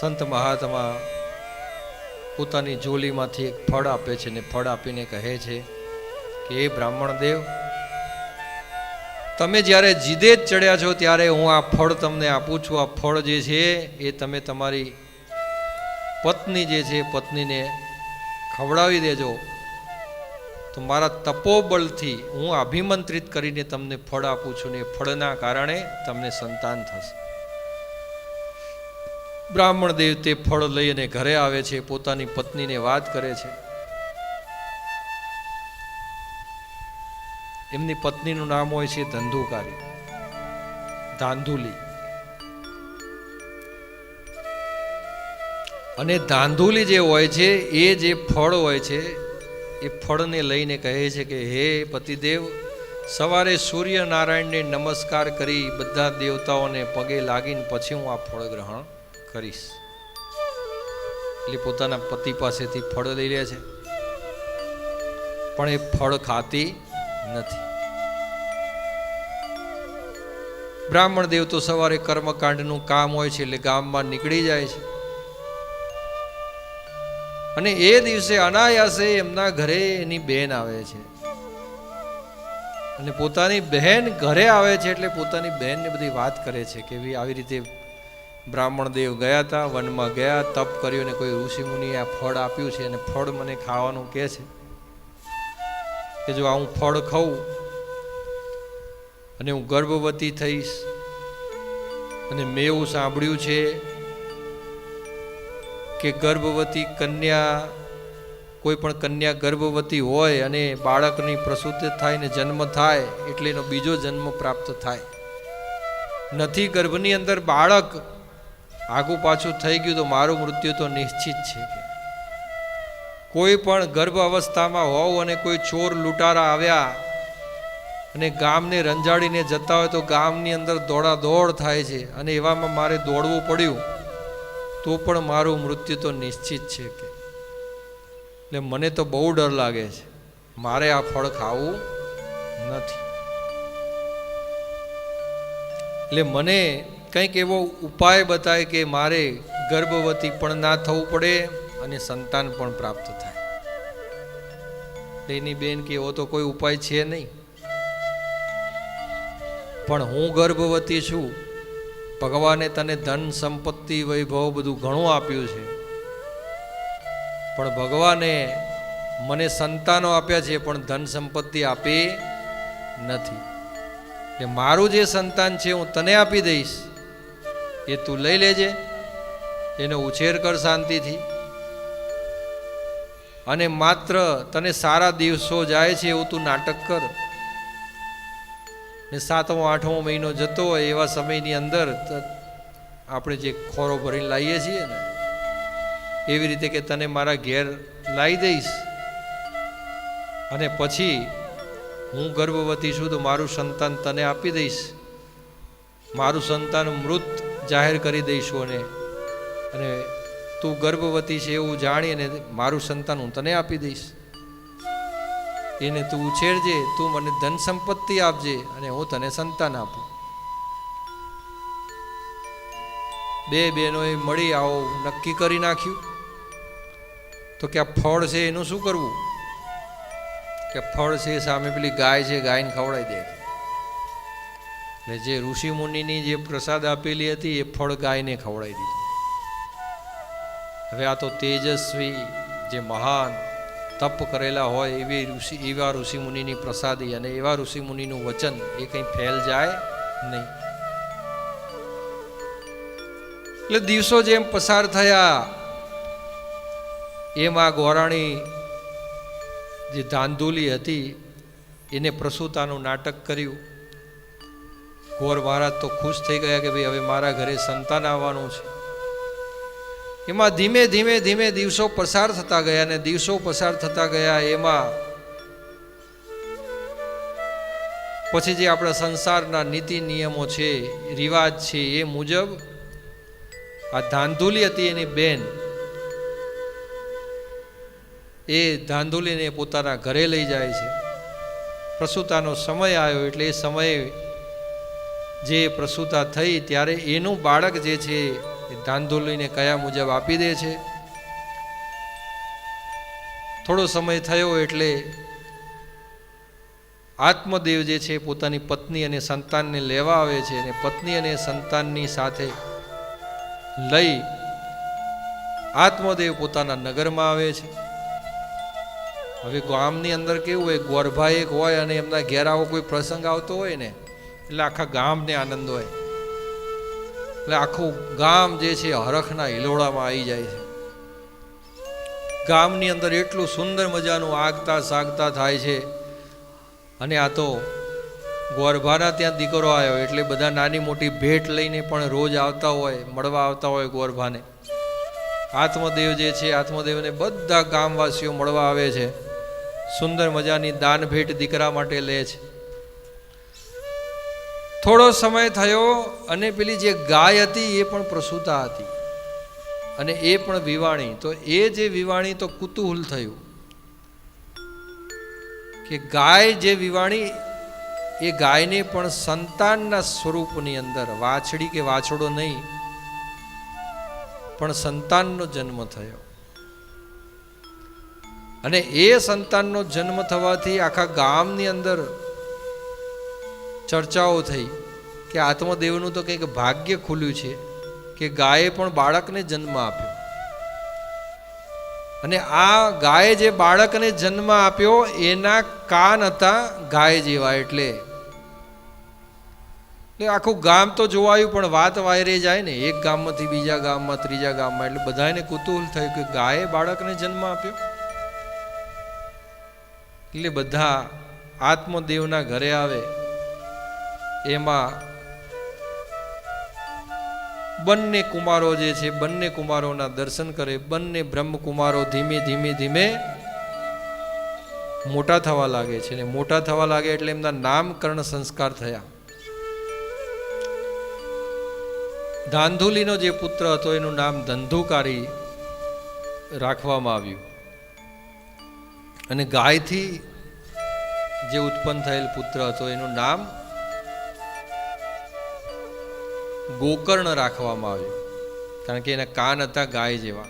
સંત મહાત્મા પોતાની જોલીમાંથી એક ફળ આપે છે ને ફળ આપીને કહે છે કે એ બ્રાહ્મણ દેવ, તમે જ્યારે જીદે જ ચડ્યા છો ત્યારે હું આ ફળ તમને આપું છું. આ ફળ જે છે એ તમે તમારી પત્ની જે છે પત્નીને ખવડાવી દેજો. તો મારા તપોબળથી હું અભિમંત્રિત કરીને તમને ફળ આપું છું ને ફળના કારણે તમને સંતાન થશે. બ્રાહ્મણ દેવ તે ફળ લઈને ઘરે આવે છે, પોતાની પત્નીને વાત કરે છે. એમની પત્નીનું નામ હોય છે ધંધુકારી, ધાંધુલી. અને ધાંધુલી જે હોય છે, એ જે ફળ હોય છે, એ ફળને લઈને કહે છે કે, હે પતિદેવ, સવારે સૂર્યનારાયણને નમસ્કાર કરી બધા દેવતાઓને પગે લાગીને પછી હું આ ફળ ગ્રહણ કરીશ. એટલે પોતાના પતિ પાસેથી ફળ લઈ લે છે. પણ એ ફળ ખાતી નથી. બ્રાહ્મણ દેવ તો સવારે કર્મકાંડનું કામ હોય છે એટલે ગામમાં નીકળી જાય છે. અને એ દિવસે અનાયાસે એમના ઘરે એની બેન આવે છે. અને પોતાની બહેન ઘરે આવે છે એટલે પોતાની બહેનને બધી વાત કરે છે કે આવી રીતે બ્રાહ્મણ દેવ ગયા હતા વનમાં ગયા, તપ કર્યું ને કોઈ ઋષિ મુનિએ આ ફળ આપ્યું છે અને ફળ મને ખાવાનું કહે છે કે જો આ હું ફળ ખાઉં અને હું ગર્ભવતી થઈશ અને મેં એવું સાંભળ્યું છે કે ગર્ભવતી કન્યા, કોઈ પણ કન્યા ગર્ભવતી હોય અને બાળકની પ્રસૂતિ થાય ને જન્મ થાય એટલે એનો બીજો જન્મ પ્રાપ્ત થાય. નથી ગર્ભની અંદર બાળક આગું પાછું થઈ ગયું તો મારું મૃત્યુ તો નિશ્ચિત છે કોઈ પણ ગર્ભ અવસ્થામાં હોવ અને કોઈ ચોર લૂંટારા આવ્યા અને ગામને રંજાડીને જતા હોય તો ગામની અંદર દોડા દોડ થાય છે અને એવામાં મારે દોડવું પડ્યું, તો પણ મારું મૃત્યુ તો નિશ્ચિત છે કે. એટલે મને તો બહુ ડર લાગે છે. મારે આ ફળ ખાવું નથી. એટલે મને કંઈક એવો ઉપાય બતાવે કે મારે ગર્ભવતી પણ ના થવું પડે અને સંતાન પણ પ્રાપ્ત થાય. એની બેન કે એવો તો કોઈ ઉપાય છે નહીં. પણ હું ગર્ભવતી છું, ભગવાને તને ધન સંપત્તિ, વૈભવ બધું ઘણું આપ્યું છે. પણ ભગવાને મને સંતાનો આપ્યા છે, પણ ધન સંપત્તિ આપી નથી. એટલે મારું જે સંતાન છે, હું તને આપી દઈશ. એ તું લઈ લેજે, એનો ઉછેર કર શાંતિથી. અને માત્ર તને સારા દિવસો જાય છે એવું તું નાટક કર. ને સાતમો, આઠમો મહિનો જતો હોય એવા સમયની અંદર આપણે જે ખોરો ભરીને લાવીએ છીએ ને, એવી રીતે કે તને મારા ઘેર લાવી દઈશ. અને પછી હું ગર્ભવતી છું તો મારું સંતાન તને આપી દઈશ. મારું સંતાન મૃત જાહેર કરી દઈશું અને અને તું ગર્ભવતી છે એવું જાણી અને મારું સંતાન હું તને આપી દઈશ. એને તું ઉછેરજે, તું મને ધન સંપત્તિ આપજે અને હું તને સંતાન આપું. બે બહેનોએ મળી આવો, નક્કી કરી નાખ્યું. તો કે આ ફળ છે એનું શું કરવું? કે ફળ છે સામે પેલી ગાય છે, ગાયને ખવડાવી દે. એટલે જે ઋષિ મુનિની જે પ્રસાદ આપેલી હતી, એ ફળ ગાયને ખવડાવી દીધું. હવે આ તો તેજસ્વી, જે મહાન તપ કરેલા હોય એવી ઋષિ, એવા ઋષિ મુનિની પ્રસાદી અને એવા ઋષિ મુનિનું વચન એ કંઈ ફેલ જાય નહીં. એટલે દિવસો જેમ પસાર થયા, એમાં ગોરાણી જે ધાંધુલી હતી, એને પ્રસૂતાનું નાટક કર્યું. ગોર મહારાજ તો ખુશ થઈ ગયા કે ભાઈ હવે મારા ઘરે સંતાન આવવાનું છે. એમાં ધીમે ધીમે ધીમે દિવસો પસાર થતા ગયા અને દિવસો પસાર થતા ગયા એમાં પછી જે આપણા સંસારના નીતિ નિયમો છે, રિવાજ છે એ મુજબ આ ધાંધુલી હતી એની બેન. એ ધાંધુલીને પોતાના ઘરે લઈ જાય છે. પ્રસૂતાનો સમય આવ્યો એટલે એ સમયે જે પ્રસૂતા થઈ ત્યારે એનું બાળક જે છે એ ધાંધોલીને કયા મુજબ આપી દે છે? થોડો સમય થયો એટલે આત્મદેવ જે છે પોતાની પત્ની અને સંતાનને લેવા આવે છે અને પત્ની અને સંતાનની સાથે લઈ આત્મદેવ પોતાના નગરમાં આવે છે. હવે ગામની અંદર કેવું હોય, ગોરભા એક હોય અને એમના ઘેર કોઈ પ્રસંગ આવતો હોય ને એટલે આખા ગામને આનંદ હોય. એટલે આખું ગામ જે છે હરખના હિલોળામાં આવી જાય છે. ગામની અંદર એટલું સુંદર મજાનું આગતા સાગતા થાય છે. અને આ તો ગોરભાના ત્યાં દીકરો આવ્યો એટલે બધા નાની મોટી ભેટ લઈને પણ રોજ આવતા હોય, મળવા આવતા હોય ગોરભાને. આત્મદેવ જે છે, આત્મદેવને બધા ગામવાસીઓ મળવા આવે છે. સુંદર મજાની દાન ભેટ દીકરા માટે લે છે. થોડો સમય થયો અને પેલી જે ગાય હતી એ પણ પ્રસૂતા હતી. અને એ પણ વિવાણી. તો એ જે વિવાણી તો કુતુહુલ થયું. કે ગાય જે વિવાણી, એ ગાયને પણ સંતાનના સ્વરૂપની અંદર, વાછડી કે વાછડો નહીં, પણ સંતાનનો જન્મ થયો. અને એ સંતાનનો જન્મ થવાથી આખા ગામની અંદર ચર્ચાઓ થઈ કે આત્મદેવનું તો કંઈક ભાગ્ય ખુલ્યું છે કે ગાયે પણ બાળકને જન્મ આપ્યો. અને આ ગાયે જે બાળકને જન્મ આપ્યો, એના કાન હતા ગાય જેવા એટલે. એટલે આખું ગામ તો જોવાયું, પણ વાત વાયરે જાય ને. એક ગામમાંથી બીજા ગામમાં, ત્રીજા ગામમાં, એટલે બધાને કુતૂહલ થયું કે ગાયે બાળકને જન્મ આપ્યો. એટલે બધા આત્મદેવના ઘરે આવે. એમાં બંને કુમારો જે છે, બંને કુમારોના દર્શન કરે, બંને બ્રહ્મકુમારો ધીમે ધીમે ધીમે મોટા થવા લાગે છે ને મોટા થવા લાગે એટલે એમના નામકરણ સંસ્કાર થયા. ધાંધુલીનો જે પુત્ર હતો, એનું નામ ધંધુકારી રાખવામાં આવ્યું. અને ગાયથી જે ઉત્પન્ન થયેલ પુત્ર હતો, એનું નામ ગોકર્ણ રાખવામાં આવ્યું. કારણ કે એના કાન હતા ગાય જેવા.